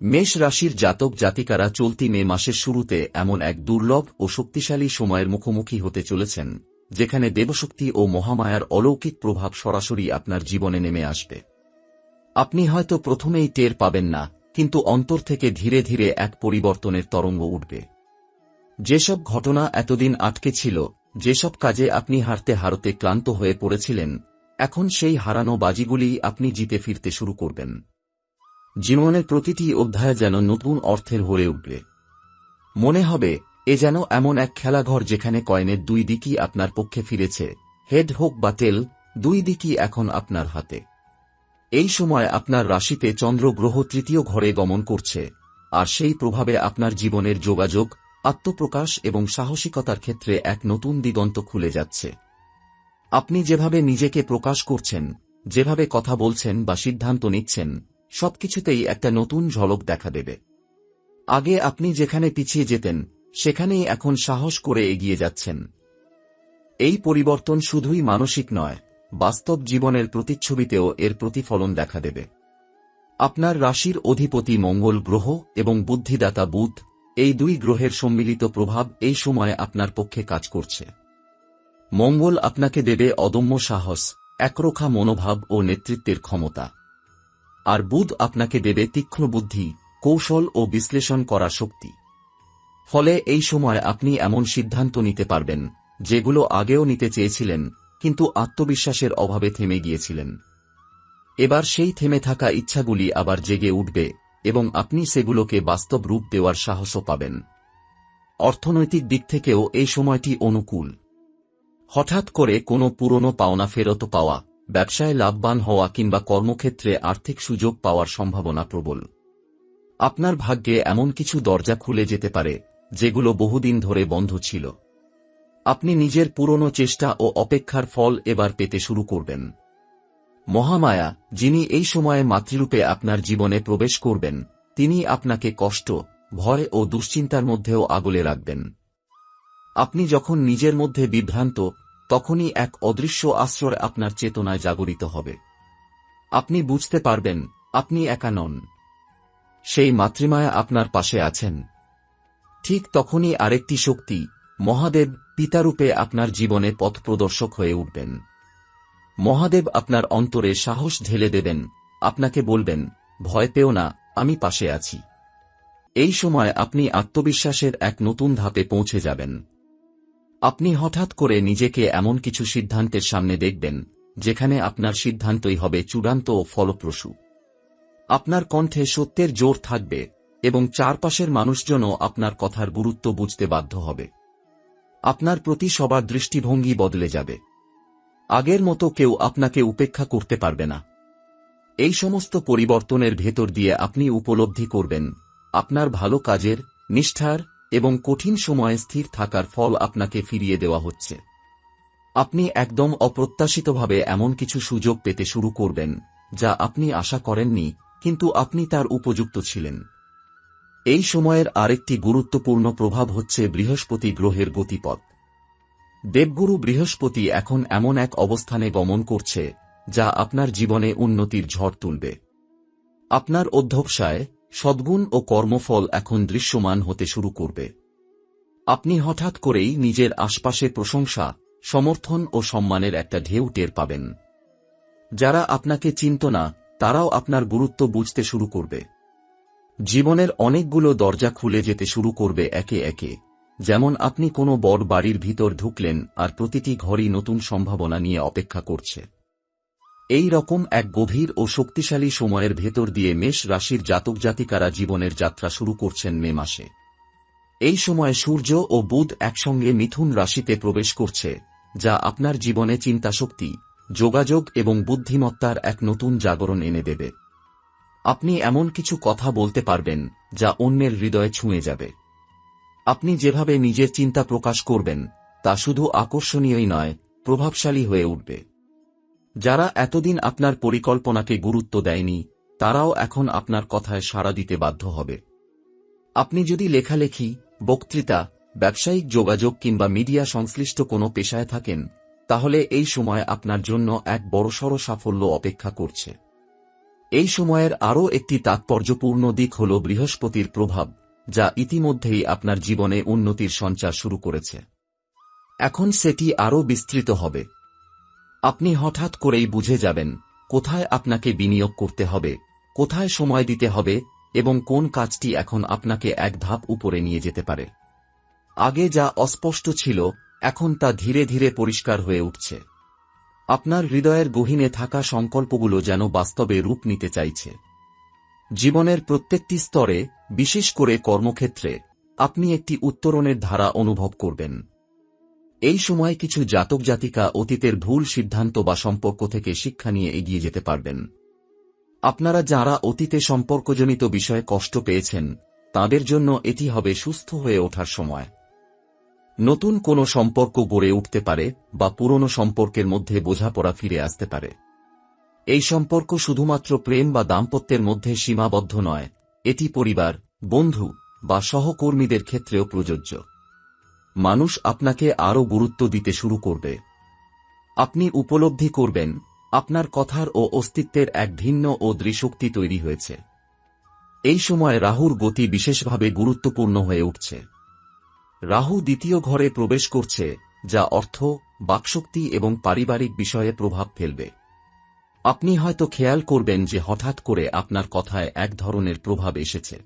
মেষ রাশির জাতক জাতিকারা চলতি মে মাসের শুরুতে এমন এক দুর্লভ ও শক্তিশালী সময়ের মুখোমুখি হতে চলেছেন, যেখানে দেবশক্তি ও মহামায়ার অলৌকিক প্রভাব সরাসরি আপনার জীবনে নেমে আসবে। আপনি হয়তো প্রথমেই টের পাবেন না, কিন্তু অন্তর থেকে ধীরে ধীরে এক পরিবর্তনের তরঙ্গ উঠবে। যেসব ঘটনা এতদিন আটকে ছিল, যেসব কাজে আপনি হারতে হারতে ক্লান্ত হয়ে পড়েছিলেন, এখন সেই হারানো বাজিগুলি আপনি জিতে ফিরতে শুরু করবেন। জীবনের প্রতিটি অধ্যায় যেন নতুন অর্থের হয়ে উঠবে। মনে হবে, এ যেন এমন এক খেলাঘর যেখানে কয়েনের দুই দিকই আপনার পক্ষে ফিরেছে, হেড হোক বা তেল দুই দিকই এখন আপনার হাতে। এই সময় আপনার রাশিতে চন্দ্র গ্রহ তৃতীয় ঘরে গমন করছে, আর সেই প্রভাবে আপনার জীবনের যোগাযোগ, আত্মপ্রকাশ এবং সাহসিকতার ক্ষেত্রে এক নতুন দিগন্ত খুলে যাচ্ছে। আপনি যেভাবে নিজেকে প্রকাশ করছেন, যেভাবে কথা বলছেন বা সিদ্ধান্ত নিচ্ছেন সবকিছুতেই একটা নতুন ঝলক দেখা দেবে। আগে আপনি যেখানে পিছিয়ে যেতেন, সেখানেই এখন সাহস করে এগিয়ে যাচ্ছেন। এই পরিবর্তন শুধুই মানসিক নয়, বাস্তব জীবনের প্রতিচ্ছবিতেও এর প্রতিফলন দেখা দেবে। আপনার রাশির অধিপতি মঙ্গল গ্রহ এবং বুদ্ধিদাতা বুধ, এই দুই গ্রহের সম্মিলিত প্রভাব এই সময় আপনার পক্ষে কাজ করছে। মঙ্গল আপনাকে দেবে অদম্য সাহস, একরোখা মনোভাব ও নেতৃত্বের ক্ষমতা। আর বুধ আপনাকে দেবে তীক্ষ্ণ বুদ্ধি, কৌশল ও বিশ্লেষণ করা শক্তি। ফলে এই সময় আপনি এমন সিদ্ধান্ত নিতে পারবেন, যেগুলো আগেও নিতে চেয়েছিলেন, কিন্তু আত্মবিশ্বাসের অভাবে থেমে গিয়েছিলেন। এবার সেই থেমে থাকা ইচ্ছাগুলি আবার জেগে উঠবে, এবং আপনি সেগুলোকে বাস্তব রূপ দেওয়ার সাহসও পাবেন। অর্থনৈতিক দিক থেকেও এই সময়টি অনুকূল। হঠাৎ করে কোনো পুরনো পাওনা ফেরত পাওয়া ব্যবসায় লাভবান হওয়া কিংবা কর্মক্ষেত্রে আর্থিক সুযোগ পাওয়ার সম্ভাবনা প্রবল। আপনার ভাগ্যে এমন কিছু দরজা খুলে যেতে পারে, যেগুলো বহুদিন ধরে বন্ধ ছিল। আপনি নিজের পুরনো চেষ্টা ও অপেক্ষার ফল এবার পেতে শুরু করবেন। মহামায়া, যিনি এই সময়ে মাতৃরূপে আপনার জীবনে প্রবেশ করবেন, তিনি আপনাকে কষ্ট, ভয় ও দুশ্চিন্তার মধ্যেও আগলে রাখবেন। আপনি যখন নিজের মধ্যে বিভ্রান্ত তখনই এক অদৃশ্য আশ্রয় আপনার চেতনায় জাগরিত হবে। আপনি বুঝতে পারবেন, আপনি একা নন। সেই মাতৃমায়া আপনার পাশে আছেন। ঠিক তখনই আরেকটি শক্তি, মহাদেব, পিতারূপে আপনার জীবনে পথ প্রদর্শক হয়ে উঠবেন। মহাদেব আপনার অন্তরে সাহস ঢেলে দেবেন, আপনাকে বলবেন, ভয় পেও না, আমি পাশে আছি। এই সময় আপনি আত্মবিশ্বাসের এক নতুন ধাপে পৌঁছে যাবেন। আপনি হঠাৎ করে নিজেকে এমন কিছু সিদ্ধান্তের সামনে দেখবেন, যেখানে আপনার সিদ্ধান্তই হবে চূড়ান্ত ও ফলপ্রসূ। আপনার কণ্ঠে সত্যের জোর থাকবে এবং চারপাশের মানুষজনও আপনার কথার গুরুত্ব বুঝতে বাধ্য হবে। আপনার প্রতি সবার দৃষ্টিভঙ্গি বদলে যাবে। আগের মতো কেউ আপনাকে উপেক্ষা করতে পারবে না। এই সমস্ত পরিবর্তনের ভেতর দিয়ে আপনি উপলব্ধি করবেন, আপনার ভালো কাজের, নিষ্ঠার এবং কঠিন সময়ে স্থির থাকার ফল আপনাকে ফিরিয়ে দেওয়া হচ্ছে। আপনি একদম অপ্রত্যাশিতভাবে এমন কিছু সুযোগ পেতে শুরু করবেন, যা আপনি আশা করেননি, কিন্তু আপনি তার উপযুক্ত ছিলেন। এই সময়ের আরেকটি গুরুত্বপূর্ণ প্রভাব হচ্ছে বৃহস্পতি গ্রহের গতিপথ। দেবগুরু বৃহস্পতি এখন এমন এক অবস্থানে গমন করছে, যা আপনার জীবনে উন্নতির ঝড় তুলবে। আপনার অধ্যবসায় সদ্গুণ ও কর্মফল এখন দৃশ্যমান হতে শুরু করবে। আপনি হঠাৎ করেই নিজের আশপাশে প্রশংসা, সমর্থন ও সম্মানের একটা ঢেউ টের পাবেন। যারা আপনাকে চিনত না, তারাও আপনার গুরুত্ব বুঝতে শুরু করবে। জীবনের অনেকগুলো দরজা খুলে যেতে শুরু করবে একে একে। যেমন আপনি কোনো বড় বাড়ির ভিতর ঢুকলেন আর প্রতিটি ঘরই নতুন সম্ভাবনা নিয়ে অপেক্ষা করছে। এই রকম এক গভীর ও শক্তিশালী সময়ের ভেতর দিয়ে মেষ রাশির জাতক জাতিকারা জীবনের যাত্রা শুরু করছেন মে মাসে। এই সময় সূর্য ও বুধ একসঙ্গে মিথুন রাশিতে প্রবেশ করছে, যা আপনার জীবনে চিন্তাশক্তি, যোগাযোগ এবং বুদ্ধিমত্তার এক নতুন জাগরণ এনে দেবে। আপনি এমন কিছু কথা বলতে পারবেন, যা অন্যের হৃদয়ে ছুঁয়ে যাবে। আপনি যেভাবে নিজের চিন্তা প্রকাশ করবেন, তা শুধু আকর্ষণীয়ই নয়, প্রভাবশালী হয়ে উঠবে। যারা এতদিন আপনার পরিকল্পনাকে গুরুত্ব দেয়নি, তারাও এখন আপনার কথায় সাড়া দিতে বাধ্য হবে। আপনি যদি লেখালেখি, বক্তৃতা, ব্যবসায়িক যোগাযোগ কিংবা মিডিয়া সংশ্লিষ্ট কোনো পেশায় থাকেন, তাহলে এই সময় আপনার জন্য এক বড়সড় সাফল্য অপেক্ষা করছে। এই সময়ের আরও একটি তাৎপর্যপূর্ণ দিক হল বৃহস্পতির প্রভাব, যা ইতিমধ্যেই আপনার জীবনে উন্নতির সঞ্চার শুরু করেছে। এখন সেটি আরও বিস্তৃত হবে। আপনি হঠাৎ করেই বুঝে যাবেন কোথায় আপনাকে বিনিয়োগ করতে হবে, কোথায় সময় দিতে হবে এবং কোন কাজটি এখন আপনাকে এক ধাপ উপরে নিয়ে যেতে পারে। আগে যা অস্পষ্ট ছিল, এখন তা ধীরে ধীরে পরিষ্কার হয়ে উঠছে। আপনার হৃদয়ের গহীনে থাকা সংকল্পগুলো যেন বাস্তবে রূপ নিতে চাইছে। জীবনের প্রত্যেকটি স্তরে, বিশেষ করে কর্মক্ষেত্রে, আপনি একটি উত্তরণের ধারা অনুভব করবেন। এই সময় কিছু জাতক জাতিকা অতীতের ভুল সিদ্ধান্ত বা সম্পর্ক থেকে শিক্ষা নিয়ে এগিয়ে যেতে পারবেন। আপনারা যারা অতীতে সম্পর্কজনিত বিষয়ে কষ্ট পেয়েছেন, তাদের জন্য এটি হবে সুস্থ হয়ে ওঠার সময়। নতুন কোনো সম্পর্ক গড়ে উঠতে পারে বা পুরনো সম্পর্কের মধ্যে বোঝাপড়া ফিরে আসতে পারে। এই সম্পর্ক শুধুমাত্র প্রেম বা দাম্পত্যের মধ্যে সীমাবদ্ধ নয়, এটি পরিবার, বন্ধু বা সহকর্মীদের ক্ষেত্রেও প্রযোজ্য। মানুষ আপনাকে আরও গুরুত্ব দিতে শুরু করবে। আপনি উপলব্ধি করবেন, আপনার কথার ও অস্তিত্বের এক ভিন্ন ও দৃশক্তি তৈরি হয়েছে। এই সময় রাহুর গতি বিশেষভাবে গুরুত্বপূর্ণ হয়ে উঠছে। রাহু দ্বিতীয় ঘরে প্রবেশ করছে, যা অর্থ, বাকশক্তি এবং পারিবারিক বিষয়ে প্রভাব ফেলবে। আপনি হয়তো খেয়াল করবেন যে হঠাৎ করে আপনার কথায় এক ধরনের প্রভাব এসেছে।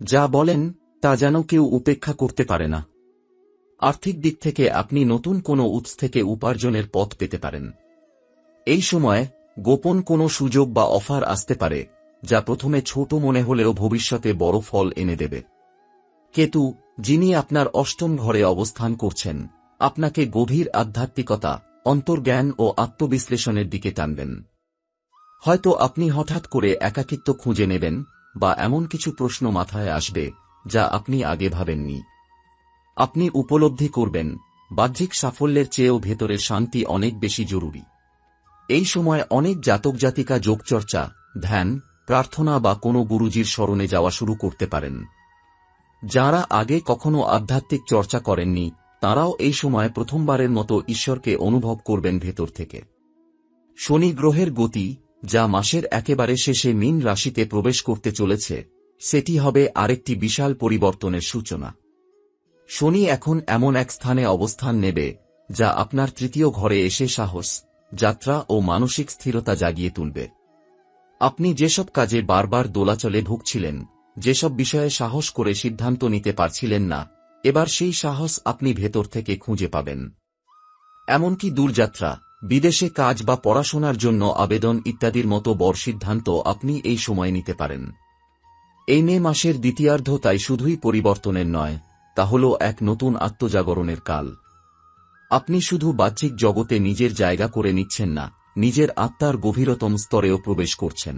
যা বলেন, তা যেন কেউ উপেক্ষা করতে পারে না। আর্থিক দিক থেকে আপনি নতুন কোনো উৎস থেকে উপার্জনের পথ পেতে পারেন। এই সময় গোপন কোনো সুযোগ বা অফার আসতে পারে, যা প্রথমে ছোট মনে হলেও ভবিষ্যতে বড় ফল এনে দেবে। কেতু, যিনি আপনার অষ্টম ঘরে অবস্থান করছেন, আপনাকে গভীর আধ্যাত্মিকতা, অন্তর্জ্ঞান ও আত্মবিশ্লেষণের দিকে টানবেন। হয়তো আপনি হঠাৎ করে একাকিত্ব খুঁজে নেবেন বা এমন কিছু প্রশ্ন মাথায় আসবে, যা আপনি আগে ভাবেননি। আপনি উপলব্ধি করবেন, বাহ্যিক সাফল্যের চেয়েও ভেতরের শান্তি অনেক বেশি জরুরি। এই সময় অনেক জাতক জাতিকা যোগচর্চা, ধ্যান, প্রার্থনা বা কোনো গুরুজির স্মরণে যাওয়া শুরু করতে পারেন। যারা আগে কখনো আধ্যাত্মিক চর্চা করেননি, তারাও এই সময় প্রথমবারের মতো ঈশ্বরকে অনুভব করবেন ভেতর থেকে। শনি গ্রহের গতি, যা মাসের একেবারে শেষে মিন রাশিতে প্রবেশ করতে চলেছে, সেটি হবে আরেকটি বিশাল পরিবর্তনের সূচনা। শনি এখন এমন এক স্থানে অবস্থান নেবে, যা আপনার তৃতীয় ঘরে এসে সাহস, যাত্রা ও মানসিক স্থিরতা জাগিয়ে তুলবে। আপনি যেসব কাজে বারবার দোলাচলে ভুগছিলেন, যেসব বিষয়ে সাহস করে সিদ্ধান্ত নিতে পারছিলেন না, এবার সেই সাহস আপনি ভেতর থেকে খুঁজে পাবেন। এমনকি দূরযাত্রা, বিদেশে কাজ বা পড়াশোনার জন্য আবেদন ইত্যাদির মতো বড় সিদ্ধান্ত আপনি এই সময় নিতে পারেন। এই মে মাসের দ্বিতীয়ার্ধ তাই শুধুই পরিবর্তনের নয় তা হল এক নতুন আত্মজাগরণের কাল। আপনি শুধু বাহ্যিক জগতে নিজের জায়গা করে নিচ্ছেন না, নিজের আত্মার গভীরতম স্তরেও প্রবেশ করছেন।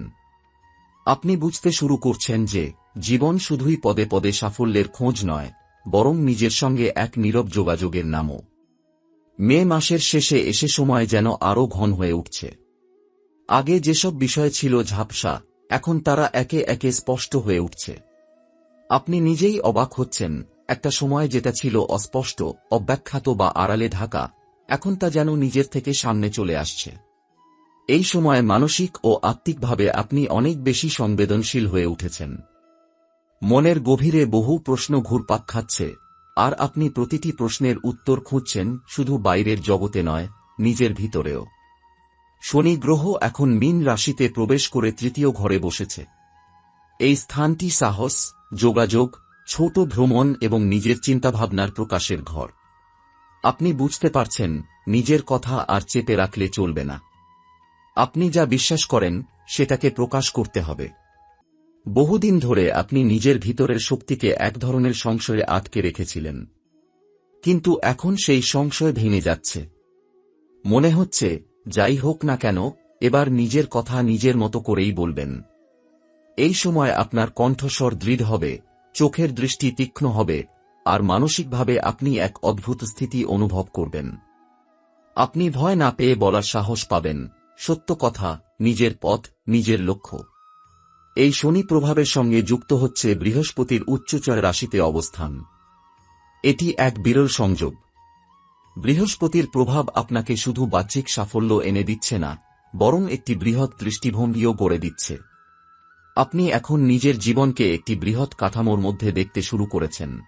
আপনি বুঝতে শুরু করছেন যে, জীবন শুধুই পদে পদে সাফল্যের খোঁজ নয়, বরং নিজের সঙ্গে এক নীরব যোগাযোগের নামও। মে মাসের শেষে এসে সময় যেন আরও ঘন হয়ে উঠছে। আগে যেসব বিষয় ছিল ঝাপসা, এখন তারা একে একে স্পষ্ট হয়ে উঠছে। আপনি নিজেই অবাক হচ্ছেন একটা সময় যেটা ছিল অস্পষ্ট, অব্যাখ্যাত বা আড়ালে ঢাকা, এখন তা যেন নিজের থেকে সামনে চলে আসছে। এই সময় মানসিক ও আত্মিকভাবে আপনি অনেক বেশি সংবেদনশীল হয়ে উঠেছেন। মনের গভীরে বহু প্রশ্ন ঘুরপাক খাচ্ছে, আর আপনি প্রতিটি প্রশ্নের উত্তর খুঁজছেন শুধু বাইরের জগতে নয়, নিজের ভিতরেও। শনি গ্রহ এখন মিন রাশিতে প্রবেশ করে তৃতীয় ঘরে বসেছে। এই স্থানটি সাহস, যোগাযোগ ছোট ভ্রমণ এবং নিজের চিন্তাভাবনার প্রকাশের ঘর। আপনি বুঝতে পারছেন, নিজের কথা আর চেপে রাখলে চলবে না। আপনি যা বিশ্বাস করেন, সেটাকে প্রকাশ করতে হবে। বহুদিন ধরে আপনি নিজের ভিতরের শক্তিকে এক ধরনের সংশয়ে আটকে রেখেছিলেন। কিন্তু এখন সেই সংশয় ভেঙে যাচ্ছে। মনে হচ্ছে, যাই হোক না কেন, এবার নিজের কথা নিজের মতো করেই বলবেন। এই সময় আপনার কণ্ঠস্বর দৃঢ় হবে চোখের দৃষ্টি তীক্ষ্ণ হবে, আর মানসিকভাবে আপনি এক অদ্ভুত স্থিতি অনুভব করবেন। আপনি ভয় না পেয়ে বলার সাহস পাবেন, সত্য কথা, নিজের পথ, নিজের লক্ষ্য। এই শনি প্রভাবের সঙ্গে যুক্ত হচ্ছে বৃহস্পতির উচ্চচয় রাশিতে অবস্থান। এটি এক বিরল সংযোগ। বৃহস্পতির প্রভাব আপনাকে শুধু বাহ্যিক সাফল্য এনে দিচ্ছে না, বরং একটি বৃহৎ দৃষ্টিভঙ্গিও গড়ে দিচ্ছে। আপনি এখন নিজের জীবনকে একটি বৃহৎ কাঠামোর মধ্যে দেখতে শুরু করেছেন।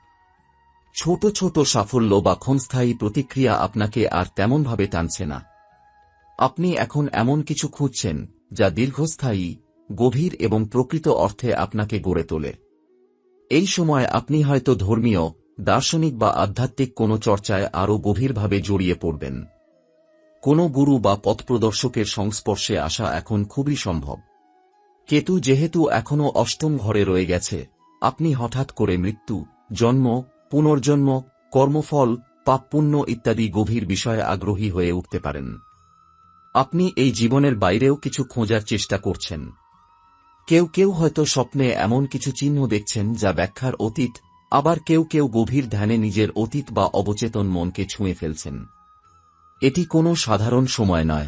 ছোট ছোট সাফল্য বা ক্ষণস্থায়ী প্রতিক্রিয়া আপনাকে আর তেমনভাবে টানছে না। আপনি এখন এমন কিছু খুঁজছেন, যা দীর্ঘস্থায়ী, গভীর এবং প্রকৃত অর্থে আপনাকে গড়ে তোলে। এই সময় আপনি হয়তো ধর্মীয়, দার্শনিক বা আধ্যাত্মিক কোনো চর্চায় আরও গভীরভাবে জড়িয়ে পড়বেন। কোনো গুরু বা পথপ্রদর্শকের সংস্পর্শে আসা এখন খুবই সম্ভব। কেতু যেহেতু এখনও অষ্টম ঘরে রয়ে গেছে, আপনি হঠাৎ করে মৃত্যু, জন্ম, পুনর্জন্ম, কর্মফল, পাপপুণ্য ইত্যাদি গভীর বিষয়ে আগ্রহী হয়ে উঠতে পারেন। আপনি এই জীবনের বাইরেও কিছু খোঁজার চেষ্টা করছেন। কেউ কেউ হয়তো স্বপ্নে এমন কিছু চিহ্ন দেখছেন যা ব্যাখ্যার অতীত, আবার কেউ কেউ গভীর ধ্যানে নিজের অতীত বা অবচেতন মনকে ছুঁয়ে ফেলছেন। এটি কোনো সাধারণ সময় নয়।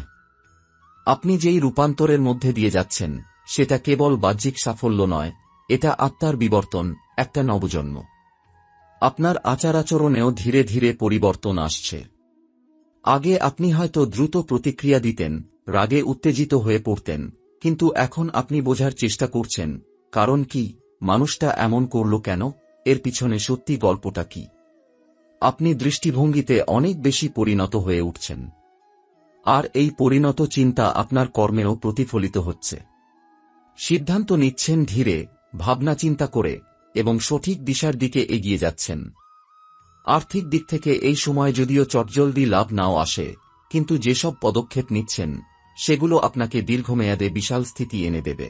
আপনি যেই রূপান্তরের মধ্যে দিয়ে যাচ্ছেন সেটা কেবল বাহ্যিক সাফল্য নয়, এটা আত্মার বিবর্তন, একটা নবজন্ম। আপনার আচার আচরণেও ধীরে ধীরে পরিবর্তন আসছে। আগে আপনি হয়তো দ্রুত প্রতিক্রিয়া দিতেন, রাগে উত্তেজিত হয়ে পড়তেন, কিন্তু এখন আপনি বোঝার চেষ্টা করছেন, কারণ কি, মানুষটা এমন করল কেন, এর পিছনে সত্যি গল্পটা কি? আপনি দৃষ্টিভঙ্গিতে অনেক বেশি পরিণত হয়ে উঠছেন। আর এই পরিণত চিন্তা আপনার কর্মেও প্রতিফলিত হচ্ছে। সিদ্ধান্ত নিচ্ছেন ধীরে, ভাবনা চিন্তা করে, এবং সঠিক দিশার দিকে এগিয়ে যাচ্ছেন। আর্থিক দিক থেকে এই সময় যদিও চটজলদি লাভ নাও আসে, কিন্তু যেসব পদক্ষেপ নিচ্ছেন, সেগুলো আপনাকে দীর্ঘমেয়াদে বিশাল স্থিতি এনে দেবে।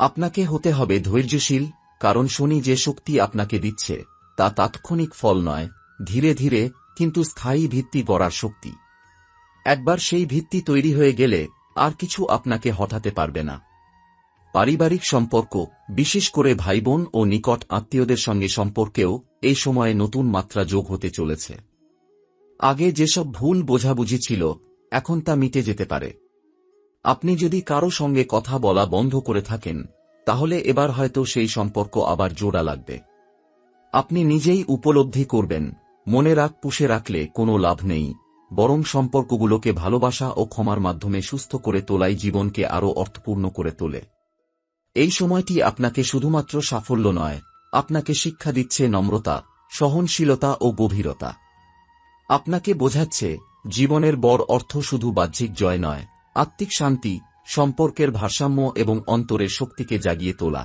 আপনাকে হতে হবে ধৈর্যশীল, কারণ শনি যে শক্তি আপনাকে দিচ্ছে, তা তাৎক্ষণিক ফল নয়, ধীরে ধীরে, কিন্তু স্থায়ী ভিত্তি গড়ার শক্তি। একবার সেই ভিত্তি তৈরি হয়ে গেলে, আর কিছু আপনাকে হঠাতে পারবে না। পারিবারিক সম্পর্ক, বিশেষ করে ভাইবোন ও নিকট আত্মীয়দের সঙ্গে সম্পর্কেও এই সময়ে নতুন মাত্রা যোগ হতে চলেছে। আগে যেসব ভুল বোঝাবুঝি ছিল, এখন তা মিটে যেতে পারে। আপনি যদি কারও সঙ্গে কথা বলা বন্ধ করে থাকেন, তাহলে এবার হয়তো সেই সম্পর্ক আবার জোড়া লাগবে। আপনি নিজেই উপলব্ধি করবেন, মনে রাখ, পুষে রাখলে কোনো লাভ নেই, বরং সম্পর্কগুলোকে ভালোবাসা ও ক্ষমার মাধ্যমে সুস্থ করে তোলাই জীবনকে আরও অর্থপূর্ণ করে তোলে। এই সময়টি আপনাকে শুধুমাত্র সাফল্য নয়, আপনাকে শিক্ষা দিচ্ছে নম্রতা, সহনশীলতা ও গভীরতা। আপনাকে বোঝাচ্ছে, জীবনের বড় অর্থ শুধু বাহ্যিক জয় নয়, আত্মিক শান্তি, সম্পর্কের ভারসাম্য এবং অন্তরের শক্তিকে জাগিয়ে তোলা।